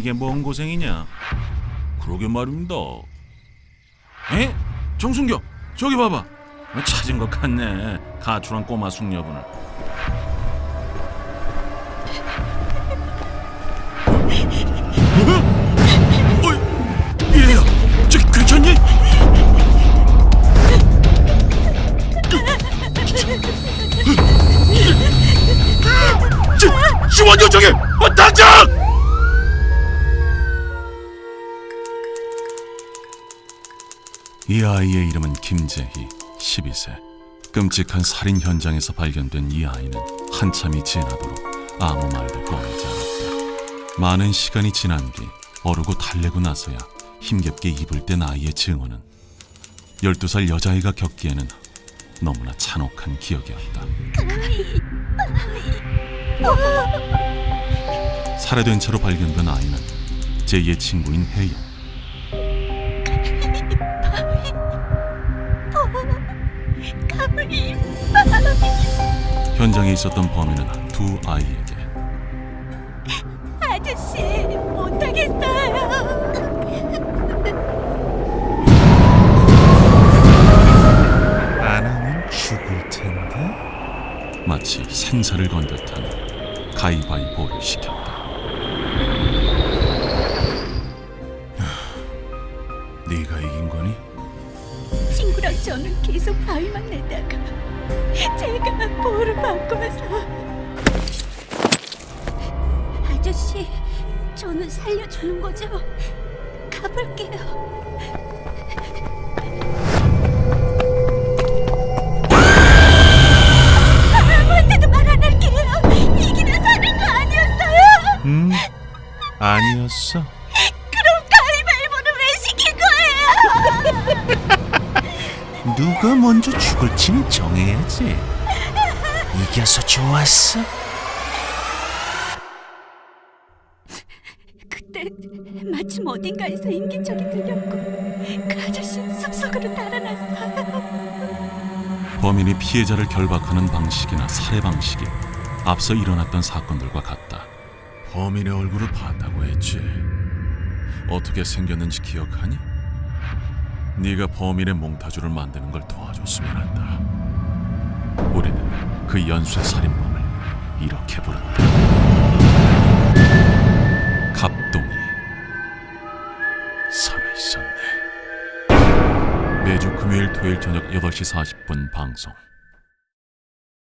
이게 뭔 고생이냐? 그러게 말입니다. 에? 정순경, 저기 봐봐. 찾은 것 같네. 가출한 꼬마 숙녀분을. 어? 지원 요청해! 어, 당장! 이 아이의 이름은 김재희, 12세. 끔찍한 살인 현장에서 발견된 이 아이는 한참이 지나도록 아무 말도 꺼내지 않았다. 많은 시간이 지난 뒤 어르고 달래고 나서야 힘겹게 입을 뗀 아이의 증언은 12살 여자아이가 겪기에는 너무나 잔혹한 기억이었다. 살해된 채로 발견된 아이는 제이의 친구인 혜영. 현장에 있었던 범인은 두 아이에게 아저씨 못하겠어요. 안 하면 죽을 텐데 마치 생사를 건 듯한 가위바위보를 시켰다. 하, 네가 이긴 거니? 친구랑 저는 계속 바위만 내다가 제가 볼을 바꿔서 아저씨 저는 살려주는 거죠? 가볼게요. 아무한테도 말 안 할게요. 이기는 사는 거 아니었어요? 음, 아니었어. 누가 먼저 죽을지는 정해야지. 이겨서 좋았어. 그때 마침 어딘가에서 인기척이 들렸고 그 아저씨 숲속으로 달아났어요. 범인이 피해자를 결박하는 방식이나 살해 방식이 앞서 일어났던 사건들과 같다. 범인의 얼굴을 봤다고 했지. 어떻게 생겼는지 기억하니? 네가 범인의 몽타주를 만드는 걸 도와줬으면 한다. 우리는 그 연쇄 살인범을 이렇게 부른다. 갑동이 살아있었네. 매주 금요일 토요일 저녁 8시 40분 방송